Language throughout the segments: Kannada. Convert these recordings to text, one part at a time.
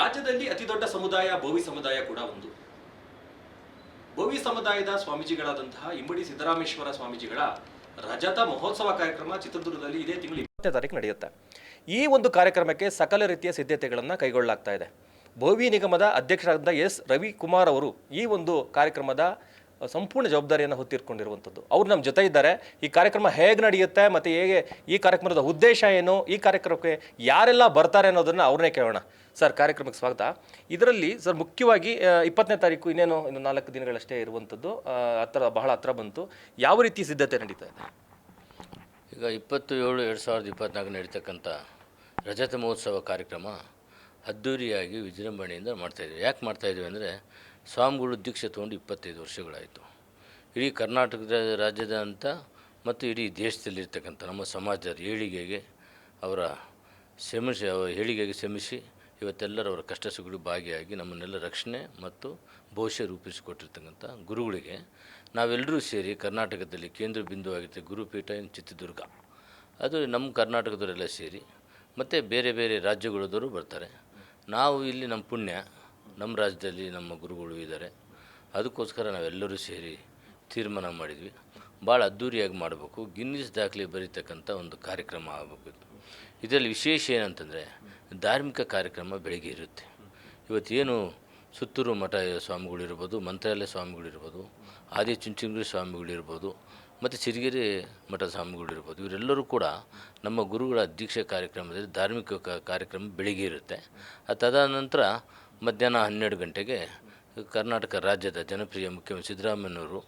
ರಾಜ್ಯದಲ್ಲಿ ಅತಿ ದೊಡ್ಡ ಸಮುದಾಯ ಭೋವಿ ಸಮುದಾಯ ಕೂಡ ಒಂದು. ಭೋವಿ ಸಮುದಾಯದ ಸ್ವಾಮೀಜಿಗಳಾದಂತಹ ಇಮ್ಮಡಿ ಸಿದ್ದರಾಮೇಶ್ವರ ಸ್ವಾಮೀಜಿಗಳ ರಜತ ಮಹೋತ್ಸವ ಕಾರ್ಯಕ್ರಮ ಚಿತ್ರದುರ್ಗದಲ್ಲಿ ಇದೇ ತಿಂಗಳು ಇಪ್ಪತ್ತನೇ ತಾರೀಕು ನಡೆಯುತ್ತೆ. ಈ ಒಂದು ಕಾರ್ಯಕ್ರಮಕ್ಕೆ ಸಕಲ ರೀತಿಯ ಸಿದ್ಧತೆಗಳನ್ನು ಕೈಗೊಳ್ಳಲಾಗ್ತಾ ಇದೆ. ಭೋವಿ ನಿಗಮದ ಅಧ್ಯಕ್ಷರಾದ ಎಸ್. ರವಿಕುಮಾರ್ ಅವರು ಈ ಒಂದು ಕಾರ್ಯಕ್ರಮದ ಸಂಪೂರ್ಣ ಜವಾಬ್ದಾರಿಯನ್ನು ಹೊತ್ತಿರ್ಕೊಂಡಿರುವಂಥದ್ದು ಅವ್ರು ನಮ್ಮ ಜೊತೆ ಇದ್ದಾರೆ. ಈ ಕಾರ್ಯಕ್ರಮ ಹೇಗೆ ನಡೆಯುತ್ತೆ ಮತ್ತು ಹೇಗೆ ಈ ಕಾರ್ಯಕ್ರಮದ ಉದ್ದೇಶ ಏನು, ಈ ಕಾರ್ಯಕ್ರಮಕ್ಕೆ ಯಾರೆಲ್ಲ ಬರ್ತಾರೆ ಅನ್ನೋದನ್ನು ಅವ್ರನ್ನೇ ಕೇಳೋಣ. ಸರ್, ಕಾರ್ಯಕ್ರಮಕ್ಕೆ ಸ್ವಾಗತ. ಇದರಲ್ಲಿ ಸರ್, ಮುಖ್ಯವಾಗಿ ಇಪ್ಪತ್ತನೇ ತಾರೀಕು ಇನ್ನೇನು, ಇನ್ನು ನಾಲ್ಕು ದಿನಗಳಷ್ಟೇ ಇರುವಂಥದ್ದು. ಹತ್ತಿರ ಬಹಳ ಹತ್ರ ಬಂತು. ಯಾವ ರೀತಿ ಸಿದ್ಧತೆ ನಡೀತಾ ಇದೆ? ಈಗ ಇಪ್ಪತ್ತು ಏಳು ಎರಡು ಸಾವಿರದ ಇಪ್ಪತ್ತ್ನಾಲ್ಕು ನಡೀತಕ್ಕಂಥ ರಜತ ಮಹೋತ್ಸವ ಕಾರ್ಯಕ್ರಮ ಅದ್ಧೂರಿಯಾಗಿ ವಿಜೃಂಭಣೆಯಿಂದ ಮಾಡ್ತಾಯಿದ್ವಿ ಯಾಕೆ ಮಾಡ್ತಾಯಿದ್ವಿ ಅಂದರೆ ಸ್ವಾಮಿಗಳು ದೀಕ್ಷೆ ತೊಗೊಂಡು ಇಪ್ಪತ್ತೈದು ವರ್ಷಗಳಾಯಿತು. ಇಡೀ ಕರ್ನಾಟಕದ ರಾಜ್ಯದಂತ ಮತ್ತು ಇಡೀ ದೇಶದಲ್ಲಿರ್ತಕ್ಕಂಥ ನಮ್ಮ ಸಮಾಜದ ಏಳಿಗೆಗೆ ಅವರ ಶ್ರಮಿಸಿ ಅವರ ಏಳಿಗೆಗೆ ಶ್ರಮಿಸಿ ಇವತ್ತೆಲ್ಲರ ಅವರ ಕಷ್ಟ ಸುಖಗಳು ಭಾಗಿಯಾಗಿ ನಮ್ಮನ್ನೆಲ್ಲ ರಕ್ಷಣೆ ಮತ್ತು ಭವಿಷ್ಯ ರೂಪಿಸಿಕೊಟ್ಟಿರ್ತಕ್ಕಂಥ ಗುರುಗಳಿಗೆ ನಾವೆಲ್ಲರೂ ಸೇರಿ ಕರ್ನಾಟಕದಲ್ಲಿ ಕೇಂದ್ರ ಬಿಂದುವಾಗಿರುತ್ತೆ ಗುರುಪೀಠ ಇನ್ ಚಿತ್ರದುರ್ಗ. ಅದು ನಮ್ಮ ಕರ್ನಾಟಕದವರೆಲ್ಲ ಸೇರಿ ಮತ್ತು ಬೇರೆ ಬೇರೆ ರಾಜ್ಯಗಳದವರು ಬರ್ತಾರೆ. ನಾವು ಇಲ್ಲಿ ನಮ್ಮ ಪುಣ್ಯ. ನಮ್ಮ ರಾಜ್ಯದಲ್ಲಿ ನಮ್ಮ ಗುರುಗಳು ಇದ್ದಾರೆ. ಅದಕ್ಕೋಸ್ಕರ ನಾವೆಲ್ಲರೂ ಸೇರಿ ತೀರ್ಮಾನ ಮಾಡಿದ್ವಿ. ಭಾಳ ಅದ್ಧೂರಿಯಾಗಿ ಮಾಡಬೇಕು. ಗಿನ್ನಿಸ್ ದಾಖಲೆ ಬರೀತಕ್ಕಂಥ ಒಂದು ಕಾರ್ಯಕ್ರಮ ಆಗಬೇಕು. ಇದು ಇದರಲ್ಲಿ ವಿಶೇಷ ಏನಂತಂದರೆ, ಧಾರ್ಮಿಕ ಕಾರ್ಯಕ್ರಮ ಬೆಳಗ್ಗೆ ಇರುತ್ತೆ. ಇವತ್ತೇನು ಸುತ್ತೂರು ಮಠ ಸ್ವಾಮಿಗಳಿರ್ಬೋದು ಮಂತ್ರಾಲಯ ಸ್ವಾಮಿಗಳಿರ್ಬೋದು ಆದಿ ಚುಂಚನಗಿರಿ ಸ್ವಾಮಿಗಳಿರ್ಬೋದು ಮತ್ತು ಸಿರಿಗೆರೆ ಮಠ ಸ್ವಾಮಿಗಳಿರ್ಬೋದು ಇವರೆಲ್ಲರೂ ಕೂಡ ನಮ್ಮ ಗುರುಗಳ ದೀಕ್ಷೆ ಕಾರ್ಯಕ್ರಮದಲ್ಲಿ ಧಾರ್ಮಿಕ ಕಾರ್ಯಕ್ರಮ ಬೆಳಿಗ್ಗೆ ಇರುತ್ತೆ. ತದನಂತರ ಮಧ್ಯಾಹ್ನ ಹನ್ನೆರಡು ಗಂಟೆಗೆ ಕರ್ನಾಟಕ ರಾಜ್ಯದ ಜನಪ್ರಿಯ ಮುಖ್ಯಮಂತ್ರಿ ಸಿದ್ದರಾಮಯ್ಯನವರು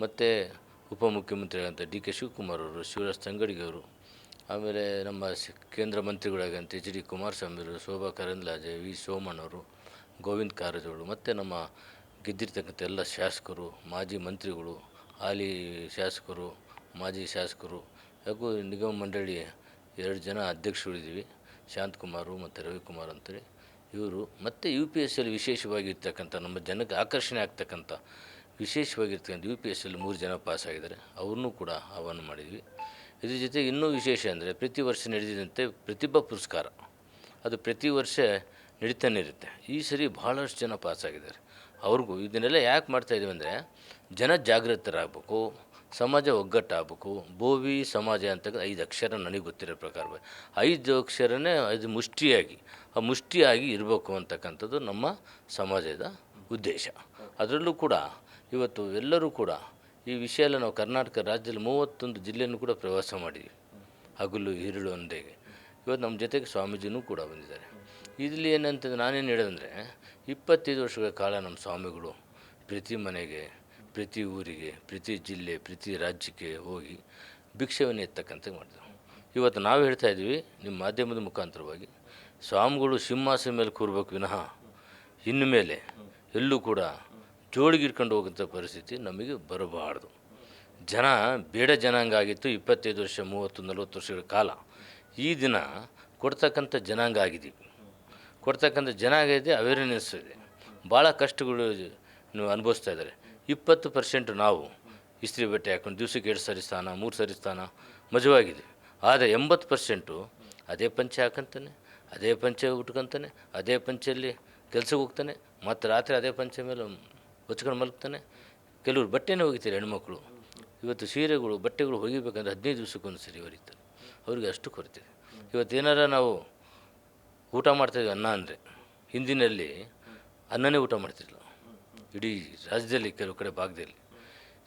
ಮತ್ತು ಉಪಮುಖ್ಯಮಂತ್ರಿಗಳಾದಂಥ ಡಿ ಕೆ ಶಿವಕುಮಾರ್ ಅವರು, ಶಿವರಾಜ್ ತಂಗಡಿಗೆ ಅವರು, ಆಮೇಲೆ ನಮ್ಮ ಕೇಂದ್ರ ಮಂತ್ರಿಗಳಾಗಂತ ಎಚ್ ಡಿ ಕುಮಾರಸ್ವಾಮಿ ಅವರು, ಶೋಭಾ ಕರಂದ್ಲಾಜೆ, ವಿ ಸೋಮಣ್ಣವರು ಗೋವಿಂದ ಕಾರಜೋಳು ಮತ್ತು ನಮ್ಮ ಗೆದ್ದಿರ್ತಕ್ಕಂಥ ಎಲ್ಲ ಶಾಸಕರು, ಮಾಜಿ ಮಂತ್ರಿಗಳು, ಹಾಲಿ ಶಾಸಕರು, ಮಾಜಿ ಶಾಸಕರು, ಹಾಗೂ ನಿಗಮ ಮಂಡಳಿ ಎರಡು ಜನ ಅಧ್ಯಕ್ಷರು ಅಧ್ಯಕ್ಷಗಳಿದ್ದೀವಿ ಶಾಂತಕುಮಾರು ಮತ್ತು ರವಿಕುಮಾರ್ ಅಂತೇಳಿ. ಇವರು ಮತ್ತು ಯು ಪಿ ಎಸ್ ಎಲ್ಲಿ ವಿಶೇಷವಾಗಿರ್ತಕ್ಕಂಥ, ನಮ್ಮ ಜನಕ್ಕೆ ಆಕರ್ಷಣೆ ಆಗ್ತಕ್ಕಂಥ ವಿಶೇಷವಾಗಿರ್ತಕ್ಕಂಥ ಯು ಪಿ ಎಸ್ ಎಲ್ಲಿ ಮೂರು ಜನ ಪಾಸ್ ಆಗಿದ್ದಾರೆ. ಅವ್ರನ್ನೂ ಕೂಡ ಆಹ್ವಾನ ಮಾಡಿದ್ವಿ. ಇದ್ರ ಜೊತೆಗೆ ಇನ್ನೂ ವಿಶೇಷ ಅಂದರೆ ಪ್ರತಿ ವರ್ಷ ನಡೆದಿದಂತೆ ಪ್ರತಿಭಾ ಪುರಸ್ಕಾರ. ಅದು ಪ್ರತಿ ವರ್ಷ ನಡೀತಾನೆ ಇರುತ್ತೆ. ಈ ಸರಿ ಭಾಳಷ್ಟು ಜನ ಪಾಸ್ ಆಗಿದ್ದಾರೆ. ಅವ್ರಿಗೂ ಇದನ್ನೆಲ್ಲ ಯಾಕೆ ಮಾಡ್ತಾಯಿದ್ದೀವಿ ಅಂದರೆ ಜನ ಜಾಗೃತರಾಗಬೇಕು. ಸಮಾಜ ಒಗ್ಗಟ್ಟಾಗಬೇಕು. ಭೋವಿ ಸಮಾಜ ಅಂತ ಐದು ಅಕ್ಷರ ನನಗೆ ಗೊತ್ತಿರೋ ಪ್ರಕಾರ ಐದು ಅಕ್ಷರನೇ ಅದು ಮುಷ್ಟಿಯಾಗಿ, ಆ ಮುಷ್ಟಿಯಾಗಿ ಇರಬೇಕು ಅಂತಕ್ಕಂಥದ್ದು ನಮ್ಮ ಸಮಾಜದ ಉದ್ದೇಶ. ಅದರಲ್ಲೂ ಕೂಡ ಇವತ್ತು ಎಲ್ಲರೂ ಕೂಡ ಈ ವಿಷಯ ನಾವು ಕರ್ನಾಟಕ ರಾಜ್ಯದಲ್ಲಿ ಮೂವತ್ತೊಂದು ಜಿಲ್ಲೆಯನ್ನು ಕೂಡ ಪ್ರವಾಸ ಮಾಡಿದ್ವಿ. ಹಗಲು ಹಿರುಳು ಅಂದೇಗೆ ಇವತ್ತು ನಮ್ಮ ಜೊತೆಗೆ ಸ್ವಾಮೀಜಿನೂ ಕೂಡ ಬಂದಿದ್ದಾರೆ. ಇಲ್ಲಿ ಏನಂತಂದ್ರೆ ನಾನೇನು ಹೇಳೋದಂದರೆ ಇಪ್ಪತ್ತೈದು ವರ್ಷಗಳ ಕಾಲ ನಮ್ಮ ಸ್ವಾಮಿಗಳು ಪ್ರತಿ ಮನೆಗೆ ಪ್ರತಿ ಊರಿಗೆ, ಪ್ರತಿ ಜಿಲ್ಲೆ, ಪ್ರತಿ ರಾಜ್ಯಕ್ಕೆ ಹೋಗಿ ಭಿಕ್ಷೆಯನ್ನು ಎತ್ತಕ್ಕಂತ ಮಾಡ್ತೇವೆ ಇವತ್ತು ನಾವು ಹೇಳ್ತಾ ಇದ್ದೀವಿ ನಿಮ್ಮ ಮಾಧ್ಯಮದ ಮುಖಾಂತರವಾಗಿ ಸ್ವಾಮಿಗಳು ಸಿಂಹಾಸನ ಮೇಲೆ ಕೂರ್ಬೇಕು ವಿನಃ, ಇನ್ನು ಮೇಲೆ ಎಲ್ಲೂ ಕೂಡ ಜೋಳಿಗಿಡ್ಕೊಂಡು ಹೋಗೋಂಥ ಪರಿಸ್ಥಿತಿ ನಮಗೆ ಬರಬಾರ್ದು. ಜನ, ಬೇಡ ಜನಾಂಗ ಆಗಿತ್ತು, ಇಪ್ಪತ್ತೈದು ವರ್ಷ, ಮೂವತ್ತು, ನಲವತ್ತು ವರ್ಷಗಳ ಕಾಲ. ಈ ದಿನ ಕೊಡ್ತಕ್ಕಂಥ ಜನಾಂಗ ಆಗಿದ್ದೀವಿ ಕೊಡ್ತಕ್ಕಂಥ ಜನಾಂಗ ಇದೆ ಅವೇರ್ನೆಸ್ ಇದೆ. ಭಾಳ ಕಷ್ಟಗಳು ನೀವು ಅನುಭವಿಸ್ತಾ ಇದ್ದಾರೆ. ಇಪ್ಪತ್ತು ಪರ್ಸೆಂಟ್ ನಾವು ಇಸ್ತ್ರಿ ಬಟ್ಟೆ ಹಾಕೊಂಡು ದಿವ್ಸಕ್ಕೆ ಎರಡು ಸರಿ ಸ್ಥಾನ, ಮೂರು ಸರಿ ಸ್ಥಾನ ಮಜವಾಗಿದ್ದೀವಿ ಆದರೆ ಎಂಬತ್ತು ಪರ್ಸೆಂಟು ಅದೇ ಪಂಚೆ ಹಾಕಂತಾನೆ, ಅದೇ ಪಂಚೆ ಉಟ್ಕೊಂತಾನೆ, ಅದೇ ಪಂಚೆಯಲ್ಲಿ ಕೆಲಸಕ್ಕೆ ಹೋಗ್ತಾನೆ, ಮತ್ತು ರಾತ್ರಿ ಅದೇ ಪಂಚೆ ಮೇಲೆ ಹೊಚ್ಕೊಂಡು ಮಲಗ್ತಾನೆ. ಕೆಲವರು ಬಟ್ಟೆನೇ ಒಗಿತಾರೆ ಹೆಣ್ಮಕ್ಳು. ಇವತ್ತು ಸೀರೆಗಳು, ಬಟ್ಟೆಗಳು ಒಗಿಬೇಕಂದ್ರೆ ಹದಿನೈದು ದಿವಸಕ್ಕೊಂದು ಸರಿ ಹೊರಿತಾರೆ ಅವ್ರಿಗೆ ಅಷ್ಟು ಕೊರತೆ. ಇವತ್ತು ಏನಾರ ನಾವು ಊಟ ಮಾಡ್ತಾಯಿದ್ವಿ ಅನ್ನ ಅಂದರೆ, ಹಿಂದಿನಲ್ಲಿ ಅನ್ನನೇ ಊಟ ಮಾಡ್ತಿರಲಿಲ್ಲ. ಇಡೀ ರಾಜ್ಯದಲ್ಲಿ ಕೆಲವು ಕಡೆ ಭಾಗದಲ್ಲಿ.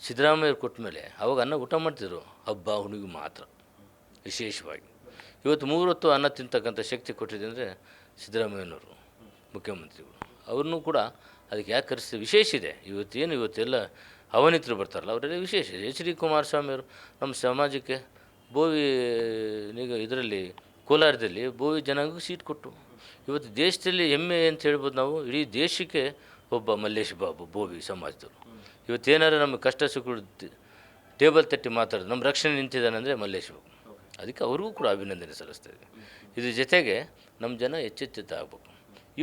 ಸಿದ್ದರಾಮಯ್ಯ ಕೊಟ್ಟ ಮೇಲೆ ಅವಾಗ ಅನ್ನ ಊಟ ಮಾಡ್ತಿದ್ರು. ಹಬ್ಬ ಹುಣ್ಣಿಗೆ ಮಾತ್ರ. ವಿಶೇಷವಾಗಿ. ಇವತ್ತು ಮೂರು ಹೊತ್ತು ಅನ್ನ ತಿಂತಕ್ಕಂಥ ಶಕ್ತಿ ಕೊಟ್ಟಿದೆ ಅಂದರೆ ಸಿದ್ದರಾಮಯ್ಯನವರು, ಮುಖ್ಯಮಂತ್ರಿಗಳು. ಅವ್ರನ್ನೂ ಕೂಡ ಅದಕ್ಕೆ ಯಾಕೆ ಕರೆಸ್ತೀವಿ? ವಿಶೇಷ ಇದೆ. ಇವತ್ತೇನು ಇವತ್ತೆಲ್ಲ ಅವನಿತರು ಬರ್ತಾರಲ್ಲ, ಅವರೆಲ್ಲ ವಿಶೇಷ ಎಚ್ ಡಿ ಕುಮಾರಸ್ವಾಮಿ ಅವರು ನಮ್ಮ ಸಮಾಜಕ್ಕೆ ಭೂವಿ ಈಗ ಇದರಲ್ಲಿ, ಕೋಲಾರದಲ್ಲಿ ಭೂವಿ ಜನಾಂಗಕ್ಕೆ ಸೀಟ್ ಕೊಟ್ಟು. ಇವತ್ತು ದೇಶದಲ್ಲಿ ಹೆಮ್ಮೆ ಅಂತ ಹೇಳ್ಬೋದು ನಾವು. ಇಡೀ ದೇಶಕ್ಕೆ ಒಬ್ಬ ಮಲ್ಲೇಶ್ ಬಾಬು, ಬೋವಿ ಸಮಾಜದವರು. ಇವತ್ತೇನಾರು ನಮಗೆ ಕಷ್ಟ ಸುಖ ಟೇಬಲ್ ತಟ್ಟಿ ಮಾತಾಡೋದು, ನಮ್ಮ ರಕ್ಷಣೆ ನಿಂತಿದ್ದಾನೆ ಅಂದರೆ ಮಲ್ಲೇಶ್ ಬಾಬು. ಅದಕ್ಕೆ ಅವ್ರಿಗೂ ಕೂಡ ಅಭಿನಂದನೆ ಸಲ್ಲಿಸ್ತಾ ಇದ್ದೀವಿ ಇದ್ರ ಜೊತೆಗೆ ನಮ್ಮ ಜನ ಎಚ್ಚೆತ್ತ ಆಗಬೇಕು.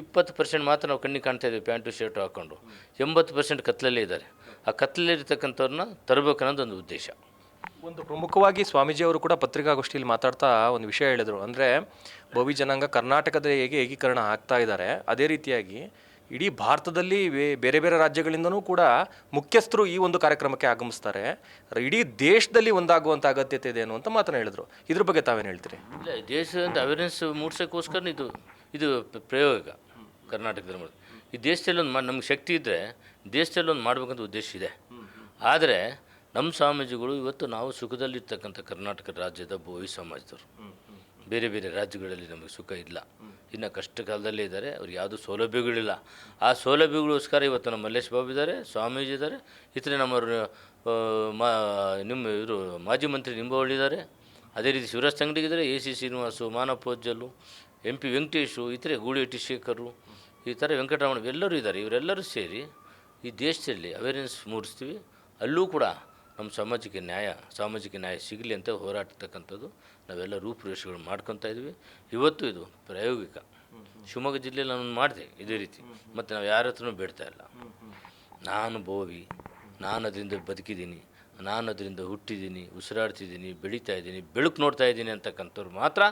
ಇಪ್ಪತ್ತು ಪರ್ಸೆಂಟ್ ಮಾತ್ರ ನಾವು ಕಣ್ಣಿಗೆ ಕಾಣ್ತಾ ಇದ್ದೀವಿ, ಪ್ಯಾಂಟು, ಶರ್ಟು ಹಾಕ್ಕೊಂಡು ಎಂಬತ್ತು ಪರ್ಸೆಂಟ್ ಕತ್ತಲಲ್ಲೇ ಇದ್ದಾರೆ. ಆ ಕತ್ತಲಲ್ಲಿ ತರಬೇಕನ್ನೋದು ಒಂದು ಉದ್ದೇಶ. ಒಂದು ಪ್ರಮುಖವಾಗಿ ಸ್ವಾಮೀಜಿಯವರು ಕೂಡ ಪತ್ರಿಕಾಗೋಷ್ಠಿಯಲ್ಲಿ ಮಾತಾಡ್ತಾ ಒಂದು ವಿಷಯ ಹೇಳಿದರು. ಅಂದರೆ ಭೋವಿ ಜನಾಂಗ ಕರ್ನಾಟಕದ ಹೇಗೆ ಏಕೀಕರಣ ಆಗ್ತಾ ಇದ್ದಾರೆ, ಅದೇ ರೀತಿಯಾಗಿ ಇಡೀ ಭಾರತದಲ್ಲಿ ಬೇರೆ ಬೇರೆ ರಾಜ್ಯಗಳಿಂದನೂ ಕೂಡ ಮುಖ್ಯಸ್ಥರು ಈ ಒಂದು ಕಾರ್ಯಕ್ರಮಕ್ಕೆ ಆಗಮಿಸ್ತಾರೆ. ಇಡೀ ದೇಶದಲ್ಲಿ ಒಂದಾಗುವಂಥ ಅಗತ್ಯತೆ ಇದೆ ಅನ್ನುವಂಥ ಮಾತನ್ನು ಹೇಳಿದರು. ಇದ್ರ ಬಗ್ಗೆ ತಾವೇನು ಹೇಳ್ತೀರಿ? ಇಲ್ಲ ದೇಶದ ಅವೇರ್ನೆಸ್ ಮೂಡಿಸೋಕ್ಕೋಸ್ಕರ ಇದು ಇದು ಪ್ರಯೋಗ ಕರ್ನಾಟಕದ ಈ ದೇಶದಲ್ಲಿ ಒಂದು ಮಾಡಿ ನಮ್ಗೆ ಶಕ್ತಿ ಇದ್ದರೆ ದೇಶದಲ್ಲಿ ಒಂದು ಮಾಡ್ಬೇಕಂತ ಉದ್ದೇಶ ಇದೆ. ಆದರೆ ನಮ್ಮ ಸ್ವಾಮೀಜಿಗಳು ಇವತ್ತು ನಾವು ಸುಖದಲ್ಲಿರ್ತಕ್ಕಂಥ ಕರ್ನಾಟಕ ರಾಜ್ಯದ ಬೋವಿ ಸಮಾಜದವರು. ಬೇರೆ ಬೇರೆ ರಾಜ್ಯಗಳಲ್ಲಿ ನಮಗೆ ಸುಖ ಇಲ್ಲ. ಇನ್ನು ಕಷ್ಟ ಕಾಲದಲ್ಲೇ ಇದ್ದಾರೆ, ಅವ್ರಿಗೆ ಯಾವುದೂ ಸೌಲಭ್ಯಗಳಿಲ್ಲ. ಆ ಸೌಲಭ್ಯಗಳಿಗೋಸ್ಕರ ಇವತ್ತು ನಮ್ಮ ಮಲ್ಲೇಶ್ ಬಾಬು ಇದ್ದಾರೆ, ಸ್ವಾಮೀಜಿ ಇದ್ದಾರೆ. ಇತರೆ ನಮ್ಮವರು ಮಾ, ನಿಮ್ಮ ಇವರು ಮಾಜಿ ಮಂತ್ರಿ ನಿಂಬವಳ್ಳಿ ಇದ್ದಾರೆ. ಅದೇ ರೀತಿ ಶಿವರಾಜ್ ತಂಗಡಿಗಿದ್ದಾರೆ ಎ ಸಿ ಶ್ರೀನಿವಾಸು ಮಾನಪೋಜ್ಜಲು ಎಂ ಪಿ ವೆಂಕಟೇಶು, ಇತರೆ ಗೂಳಿಹಟ್ಟಿ ಶೇಖರು ಈ ಥರ ವೆಂಕಟರಮಣ, ಎಲ್ಲರೂ ಇದ್ದಾರೆ. ಇವರೆಲ್ಲರೂ ಸೇರಿ ಈ ದೇಶದಲ್ಲಿ ಅವೇರ್ನೆಸ್ ಮೂಡಿಸ್ತೀವಿ. ಅಲ್ಲೂ ಕೂಡ ನಮ್ಮ ಸಮಾಜಕ್ಕೆ ನ್ಯಾಯ, ಸಾಮಾಜಿಕ ನ್ಯಾಯ ಸಿಗಲಿ ಅಂತ ಹೋರಾಡ್ತಕ್ಕಂಥದ್ದು ನಾವೆಲ್ಲ ರೂಪುರೇಷೆಗಳು ಮಾಡ್ಕೊತಾ ಇದ್ವಿ. ಇವತ್ತು ಇದು ಪ್ರಾಯೋಗಿಕ. ಶಿವಮೊಗ್ಗ ಜಿಲ್ಲೆಯಲ್ಲಿ ನಾನು ಮಾಡಿದೆ ಇದೇ ರೀತಿ. ಮತ್ತು ನಾವು ಯಾರ ಹತ್ರನೂ ಬೇಡ್ತಾ ಇಲ್ಲ. ನಾನು ಬೋವಿ, ನಾನು ಅದರಿಂದ ಬದುಕಿದ್ದೀನಿ, ನಾನು ಅದರಿಂದ ಹುಟ್ಟಿದ್ದೀನಿ, ಉಸಿರಾಡ್ತಿದ್ದೀನಿ, ಬೆಳೀತಾ ಇದ್ದೀನಿ, ಬೆಳಕು ನೋಡ್ತಾ ಇದ್ದೀನಿ ಅಂತಕ್ಕಂಥವ್ರು ಮಾತ್ರ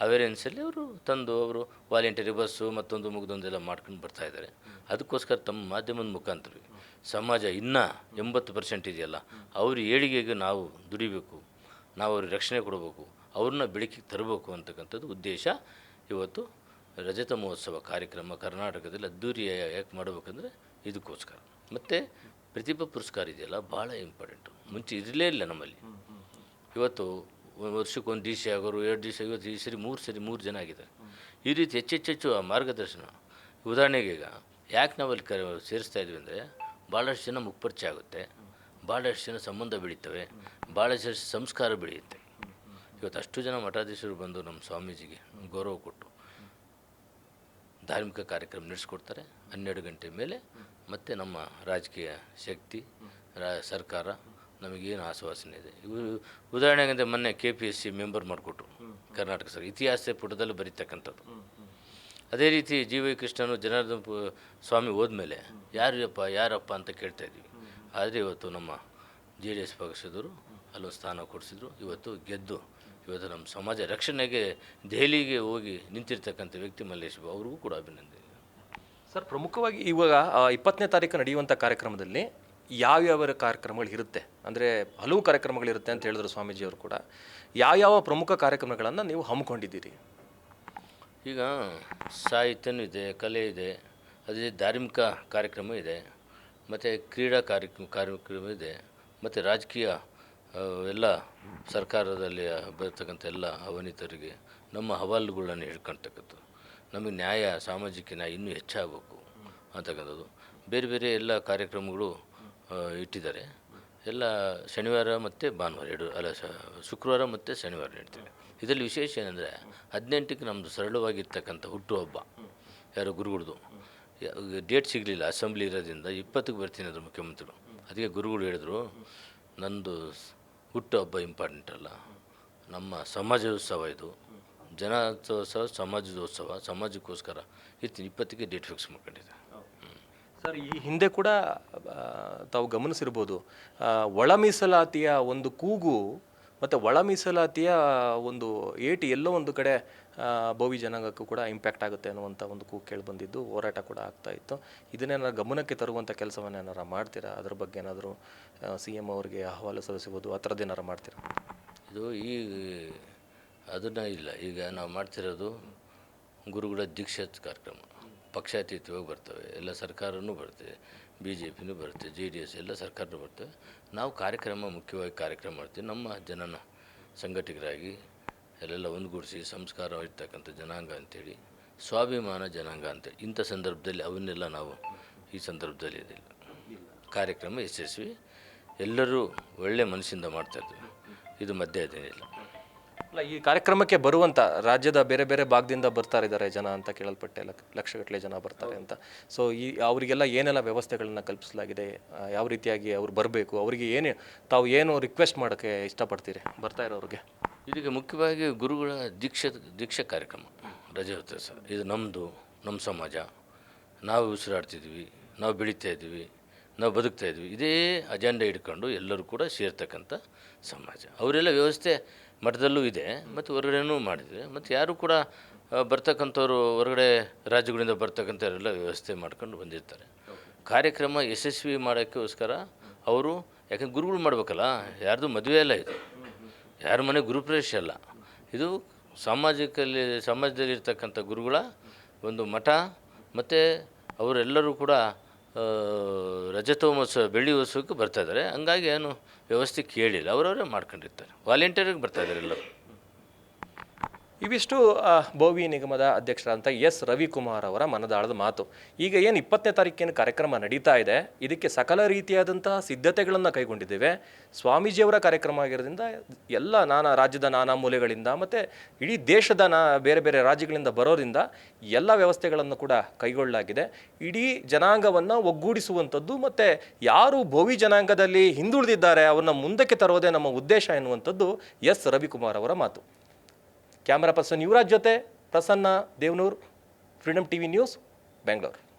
ಅವೇರೆನ್ಸಲ್ಲಿ ಅವರು ತಂದು ಅವರು ವಾಲಂಟರಿ ಬಸ್ಸು ಮತ್ತೊಂದು ಮುಗಿದೊಂದೆಲ್ಲ ಮಾಡ್ಕೊಂಡು ಬರ್ತಾ ಇದ್ದಾರೆ. ಅದಕ್ಕೋಸ್ಕರ ತಮ್ಮ ಮಾಧ್ಯಮದ ಮುಖಾಂತರ ಸಮಾಜ ಇನ್ನೂ ಎಂಬತ್ತು ಪರ್ಸೆಂಟ್ ಇದೆಯಲ್ಲ ಅವ್ರ ಏಳಿಗೆಗೆ ನಾವು ದುಡಿಬೇಕು ನಾವು ಅವ್ರಿಗೆ ರಕ್ಷಣೆ ಕೊಡಬೇಕು ಅವ್ರನ್ನ ಬೆಳಕಿಗೆ ತರಬೇಕು ಅಂತಕ್ಕಂಥದ್ದು ಉದ್ದೇಶ ಇವತ್ತು ರಜತ ಮಹೋತ್ಸವ ಕಾರ್ಯಕ್ರಮ ಕರ್ನಾಟಕದಲ್ಲಿ ಅದ್ದೂರಿ ಯಾಕೆ ಮಾಡಬೇಕಂದ್ರೆ ಇದಕ್ಕೋಸ್ಕರ. ಮತ್ತು ಪ್ರತಿಭಾ ಪುರಸ್ಕಾರ ಇದೆಯಲ್ಲ ಭಾಳ ಇಂಪಾರ್ಟೆಂಟು ಮುಂಚೆ ಇರಲೇ ಇಲ್ಲ ನಮ್ಮಲ್ಲಿ. ಇವತ್ತು ಒಂದು ವರ್ಷಕ್ಕೆ ಒಂದು ಡಿ ಸಿ ಆಗೋರು, ಎರಡು ದಿವಸ ಇವತ್ತು ಈ ಸರಿ ಮೂರು ಸರಿ ಮೂರು ಜನ ಆಗಿದ್ದಾರೆ ಈ ರೀತಿ ಹೆಚ್ಚೆಚ್ಚೆಚ್ಚು ಆ ಮಾರ್ಗದರ್ಶನ. ಉದಾಹರಣೆಗೆ ಈಗ, ಯಾಕೆ ನಾವಲ್ಲಿ ಕರೆ ಸೇರಿಸ್ತಾ ಇದ್ವಿ ಅಂದರೆ, ಭಾಳಷ್ಟು ಜನ ಮುಖಪರಿಚಯ ಆಗುತ್ತೆ, ಭಾಳಷ್ಟು ಜನ ಸಂಬಂಧ ಬೆಳೀತವೆ, ಭಾಳಷ್ಟು ಸಂಸ್ಕಾರ ಬೆಳೆಯುತ್ತೆ. ಇವತ್ತು ಅಷ್ಟು ಜನ ಮಠಾಧೀಶರು ಬಂದು ನಮ್ಮ ಸ್ವಾಮೀಜಿಗೆ ಗೌರವ ಕೊಟ್ಟು ಧಾರ್ಮಿಕ ಕಾರ್ಯಕ್ರಮ ನಡೆಸ್ಕೊಡ್ತಾರೆ. ಹನ್ನೆರಡು ಗಂಟೆ ಮೇಲೆ ಮತ್ತು ನಮ್ಮ ರಾಜಕೀಯ ಶಕ್ತಿ, ರಾ ಸರ್ಕಾರ ನಮಗೇನು ಆಶ್ವಾಸನೆ ಇದೆ. ಇವರು ಉದಾಹರಣೆಗೆ ಅಂದರೆ ಮೊನ್ನೆ K P S C member ಮಾಡಿಕೊಟ್ರು ಕರ್ನಾಟಕ ಸರ್ ಇತಿಹಾಸ ಪುಟದಲ್ಲಿ ಬರೀತಕ್ಕಂಥದ್ದು. ಅದೇ ರೀತಿ ಜಿ ವೈ ಕೃಷ್ಣನು ಜನಾರ್ದನ ಪು- ಸ್ವಾಮಿ ಹೋದ್ಮೇಲೆ ಯಾರಪ್ಪ ಯಾರಪ್ಪ ಅಂತ ಕೇಳ್ತಾ ಇದ್ವಿ. ಆದರೆ ಇವತ್ತು ನಮ್ಮ ಜೆ ಡಿ ಎಸ್ ಪಕ್ಷದವರು ಅಲ್ಲೊಂದು ಸ್ಥಾನ ಕೊಡಿಸಿದ್ರು. ಇವತ್ತು ಗೆದ್ದು ಇವತ್ತು ನಮ್ಮ ಸಮಾಜ ರಕ್ಷಣೆಗೆ ದೆಹಲಿಗೆ ಹೋಗಿ ನಿಂತಿರ್ತಕ್ಕಂಥ ವ್ಯಕ್ತಿ ಮಲ್ಲೇಶ್ ಬಾಬು ಅವ್ರಿಗೂ ಕೂಡ ಅಭಿನಂದನೆ. ಸರ್ ಪ್ರಮುಖವಾಗಿ ಇವಾಗ ಇಪ್ಪತ್ತನೇ ತಾರೀಕು ನಡೆಯುವಂಥ ಕಾರ್ಯಕ್ರಮದಲ್ಲಿ ಯಾವ್ಯಾವ ಕಾರ್ಯಕ್ರಮಗಳು ಇರುತ್ತೆ? ಅಂದರೆ ಹಲವು ಕಾರ್ಯಕ್ರಮಗಳಿರುತ್ತೆ ಅಂತ ಹೇಳಿದ್ರು ಸ್ವಾಮೀಜಿಯವರು ಕೂಡ. ಯಾವ್ಯಾವ ಪ್ರಮುಖ ಕಾರ್ಯಕ್ರಮಗಳನ್ನು ನೀವು ಹಮ್ಮಿಕೊಂಡಿದ್ದೀರಿ? ಈಗ ಸಾಹಿತ್ಯನೂ ಇದೆ, ಕಲೆ ಇದೆ, ಅದೇ ಧಾರ್ಮಿಕ ಕಾರ್ಯಕ್ರಮ ಇದೆ, ಮತ್ತು ಕ್ರೀಡಾ ಕಾರ್ಯಕ್ರಮ ಕಾರ್ಯಕ್ರಮ ಇದೆ, ಮತ್ತು ರಾಜಕೀಯ ಎಲ್ಲ ಸರ್ಕಾರದಲ್ಲಿ ಬರ್ತಕ್ಕಂಥ ಎಲ್ಲ ಅವನಿತರಿಗೆ ನಮ್ಮ ಹವಾಲುಗಳನ್ನು ಹೇಳ್ಕೊಳ್ತಕ್ಕಂಥದ್ದು ನಮಗೆ ನ್ಯಾಯ, ಸಾಮಾಜಿಕ ನ್ಯಾಯ ಇನ್ನೂ ಹೆಚ್ಚಾಗಬೇಕು ಅಂತಕ್ಕಂಥದ್ದು. ಬೇರೆ ಬೇರೆ ಎಲ್ಲ ಕಾರ್ಯಕ್ರಮಗಳು ಇಟ್ಟಿದ್ದಾರೆ. ಎಲ್ಲ ಶನಿವಾರ ಮತ್ತು ಭಾನುವಾರ ಎರಡು, ಅಲ್ಲ ಶುಕ್ರವಾರ ಮತ್ತು ಶನಿವಾರ ನೀಡ್ತೀವಿ ಇದರಲ್ಲಿ ವಿಶೇಷ ಏನಂದರೆ ಹದಿನೆಂಟಕ್ಕೆ ನಮ್ಮದು ಸರಳವಾಗಿರ್ತಕ್ಕಂಥ ಹುಟ್ಟುಹಬ್ಬ ಯಾರು ಗುರುಗಳದು. ಡೇಟ್ ಸಿಗಲಿಲ್ಲ, ಅಸೆಂಬ್ಲಿ ಇರೋದ್ರಿಂದ ಇಪ್ಪತ್ತಕ್ಕೆ ಬರ್ತೀನಿ ಅದ್ರ ಮುಖ್ಯಮಂತ್ರಿಗಳು. ಅದಕ್ಕೆ ಗುರುಗಳು ಹೇಳಿದ್ರು, ನಂದು ಹುಟ್ಟುಹಬ್ಬ ಇಂಪಾರ್ಟೆಂಟ್ ಅಲ್ಲ. ನಮ್ಮ ಸಮಾಜೋತ್ಸವ ಇದು. ಜನೋತ್ಸವ ಸಮಾಜದೋತ್ಸವ ಸಮಾಜಕ್ಕೋಸ್ಕರ ಇರ್ತೀನಿ. ಇಪ್ಪತ್ತಕ್ಕೆ ಡೇಟ್ ಫಿಕ್ಸ್ ಮಾಡ್ಕೊಂಡಿದ್ದೆ. ಸರ್, ಈ ಹಿಂದೆ ಕೂಡ ತಾವು ಗಮನಿಸಿರ್ಬೋದು ಒಳ ಮೀಸಲಾತಿಯ ಒಂದು ಕೂಗು ಮತ್ತು ಒಳ ಮೀಸಲಾತಿಯ ಒಂದು ಏಟಿ ಎಲ್ಲೋ ಒಂದು ಕಡೆ ಭೋವಿ ಜನಾಂಗಕ್ಕೂ ಕೂಡ ಇಂಪ್ಯಾಕ್ಟ್ ಆಗುತ್ತೆ ಅನ್ನುವಂಥ ಒಂದು ಕೂಗು ಕೇಳಿ ಬಂದಿದ್ದು, ಹೋರಾಟ ಕೂಡ ಆಗ್ತಾ ಇತ್ತು. ಇದನ್ನೇನಾರು ಗಮನಕ್ಕೆ ತರುವಂಥ ಕೆಲಸವನ್ನು ಏನಾರು ಮಾಡ್ತೀರಾ? ಅದ್ರ ಬಗ್ಗೆ ಏನಾದರೂ ಸಿ ಎಂ ಅವರಿಗೆ ಅಹವಾಲು ಸಲ್ಲಿಸಬಹುದು, ಆ ಥರದ್ದು ಏನಾರು ಮಾಡ್ತೀರಾ? ಇದು ಈ, ಅದನ್ನು ಇಲ್ಲ. ಈಗ ನಾವು ಮಾಡ್ತಿರೋದು ಗುರುಗಳ ದೀಕ್ಷೆ ಕಾರ್ಯಕ್ರಮ. ಪಕ್ಷಾತೀತವಾಗಿ ಬರ್ತವೆ, ಎಲ್ಲ ಸರ್ಕಾರನೂ ಬರುತ್ತೆ ಬಿ ಜೆ ಪಿನೂ ಬರುತ್ತೆ, ಜೆ ಡಿ ಎಸ್ ಎಲ್ಲ ಸರ್ಕಾರನೂ ಬರ್ತವೆ ನಾವು ಕಾರ್ಯಕ್ರಮ, ಮುಖ್ಯವಾಗಿ ಕಾರ್ಯಕ್ರಮ ಮಾಡ್ತೀವಿ. ನಮ್ಮ ಜನನ ಸಂಘಟಕರಾಗಿ ಅಲ್ಲೆಲ್ಲ ಒಂದುಗೂಡಿಸಿ ಸಂಸ್ಕಾರ ಇರ್ತಕ್ಕಂಥ ಜನಾಂಗ ಅಂತೇಳಿ, ಸ್ವಾಭಿಮಾನ ಜನಾಂಗ ಅಂತೇಳಿ ಇಂಥ ಸಂದರ್ಭದಲ್ಲಿ ಅವನ್ನೆಲ್ಲ ನಾವು ಈ ಸಂದರ್ಭದಲ್ಲಿ ಇದಿಲ್ಲ. ಕಾರ್ಯಕ್ರಮ ಯಶಸ್ವಿ ಎಲ್ಲರೂ ಒಳ್ಳೆ ಮನಸ್ಸಿಂದ ಮಾಡ್ತಾಯಿದ್ವಿ ಇದು ಮಧ್ಯ ಇದೇನಿಲ್ಲ ಅಲ್ಲ, ಈ ಕಾರ್ಯಕ್ರಮಕ್ಕೆ ಬರುವಂತ ರಾಜ್ಯದ ಬೇರೆ ಬೇರೆ ಭಾಗದಿಂದ ಬರ್ತಾ ಇದ್ದಾರೆ ಜನ ಅಂತ ಕೇಳಲ್ಪಟ್ಟೆ, ಲಕ್, ಲಕ್ಷಗಟ್ಟಲೆ ಜನ ಬರ್ತಾರೆ ಅಂತ. ಸೊ ಈ ಅವರಿಗೆಲ್ಲ ಏನೆಲ್ಲ ವ್ಯವಸ್ಥೆಗಳನ್ನ ಕಲ್ಪಿಸಲಾಗಿದೆ ಯಾವ ರೀತಿಯಾಗಿ ಅವ್ರು ಬರಬೇಕು, ಅವರಿಗೆ ಏನು, ತಾವು ಏನು ರಿಕ್ವೆಸ್ಟ್ ಮಾಡೋಕ್ಕೆ ಇಷ್ಟಪಡ್ತೀರಿ? ಬರ್ತಾ ಇರೋರಿಗೆ. ಇದಕ್ಕೆ ಮುಖ್ಯವಾಗಿ ಗುರುಗಳ ದೀಕ್ಷೆ, ದೀಕ್ಷಾ ಕಾರ್ಯಕ್ರಮ ರಜೆ ಸರ್ ಇದು ನಮ್ಮದು ನಮ್ಮ ಸಮಾಜ. ನಾವು ಉಸಿರಾಡ್ತಿದ್ವಿ, ನಾವು ಬೆಳೀತಾ ಇದ್ವಿ, ನಾವು ಬದುಕ್ತಾ ಇದ್ವಿ. ಇದೇ ಅಜೆಂಡಾ ಇಟ್ಕೊಂಡು ಎಲ್ಲರೂ ಕೂಡ ಸೇರ್ತಕ್ಕಂಥ ಸಮಾಜ. ಅವರೆಲ್ಲ ವ್ಯವಸ್ಥೆ ಮಠದಲ್ಲೂ ಇದೆ, ಮತ್ತು ಹೊರಗಡೆನೂ ಮಾಡಿದೆ ಮತ್ತು ಯಾರು ಕೂಡ ಬರ್ತಕ್ಕಂಥವ್ರು ಹೊರಗಡೆ ರಾಜ್ಯಗಳಿಂದ ಬರ್ತಕ್ಕಂಥವರೆಲ್ಲ ವ್ಯವಸ್ಥೆ ಮಾಡ್ಕೊಂಡು ಬಂದಿರ್ತಾರೆ. ಕಾರ್ಯಕ್ರಮ ಯಶಸ್ವಿ ಮಾಡೋಕ್ಕೋಸ್ಕರ ಅವರು, ಯಾಕಂದ್ರೆ ಗುರುಗಳು ಮಾಡಬೇಕಲ್ಲ, ಯಾರ್ದು ಮದುವೆ ಅಲ್ಲ ಇದು. ಯಾರ ಮನೆ ಗುರುಪ್ರವೇಶ ಅಲ್ಲ. ಇದು ಸಾಮಾಜಿಕಲ್ಲಿ, ಸಮಾಜದಲ್ಲಿರ್ತಕ್ಕಂಥ ಗುರುಗಳ ಒಂದು ಮಠ, ಮತ್ತು ಅವರೆಲ್ಲರೂ ಕೂಡ ಆ, ರಜತೋತ್ಸವ ಬೆಳ್ಳಿ ಉತ್ಸವಕ್ಕೆ ಬರ್ತಾ ಇದ್ದಾರೆ. ಹಂಗಾಗಿ ಏನು ವ್ಯವಸ್ಥೆ ಕೇಳಿಲ್ಲ. ಅವರವರೇ ಮಾಡ್ಕೊಂಡಿರ್ತಾರೆ. ವಾಲಂಟಿಯರಿಗೆ ಬರ್ತಾ ಇದ್ದಾರೆ ಎಲ್ಲರೂ. ಇವಿಷ್ಟು ಭೋವಿ ನಿಗಮದ ಅಧ್ಯಕ್ಷರಾದಂಥ ಎಸ್. ರವಿಕುಮಾರ್ ಅವರ ಮನದಾಳದ ಮಾತು. ಈಗ ಏನು ಇಪ್ಪತ್ತನೇ ತಾರೀಕಿನ ಕಾರ್ಯಕ್ರಮ ನಡೀತಾ ಇದೆ, ಇದಕ್ಕೆ ಸಕಲ ರೀತಿಯಾದಂತಹ ಸಿದ್ಧತೆಗಳನ್ನು ಕೈಗೊಂಡಿದ್ದೇವೆ. ಸ್ವಾಮೀಜಿಯವರ ಕಾರ್ಯಕ್ರಮ ಆಗಿರೋದ್ರಿಂದ ಎಲ್ಲ ನಾನಾ ರಾಜ್ಯದ ನಾನಾ ಮೂಲೆಗಳಿಂದ ಮತ್ತು ಇಡೀ ದೇಶದ ನಾ, ಬೇರೆ ಬೇರೆ ರಾಜ್ಯಗಳಿಂದ ಬರೋದ್ರಿಂದ ಎಲ್ಲ ವ್ಯವಸ್ಥೆಗಳನ್ನು ಕೂಡ ಕೈಗೊಳ್ಳಲಾಗಿದೆ. ಇಡೀ ಜನಾಂಗವನ್ನು ಒಗ್ಗೂಡಿಸುವಂಥದ್ದು ಮತ್ತು ಯಾರು ಭೋವಿ ಜನಾಂಗದಲ್ಲಿ ಹಿಂದುಳಿದಿದ್ದಾರೆ, ಅವರನ್ನ ಮುಂದಕ್ಕೆ ತರೋದೇ ನಮ್ಮ ಉದ್ದೇಶ ಎನ್ನುವಂಥದ್ದು ಎಸ್. ರವಿಕುಮಾರ್ ಅವರ ಮಾತು. ಕ್ಯಾಮರಾ ಪರ್ಸನ್ ಯುವರಾಜ್ ಜೊತೆ Prasanna Devanur freedom TV news Bengaluru.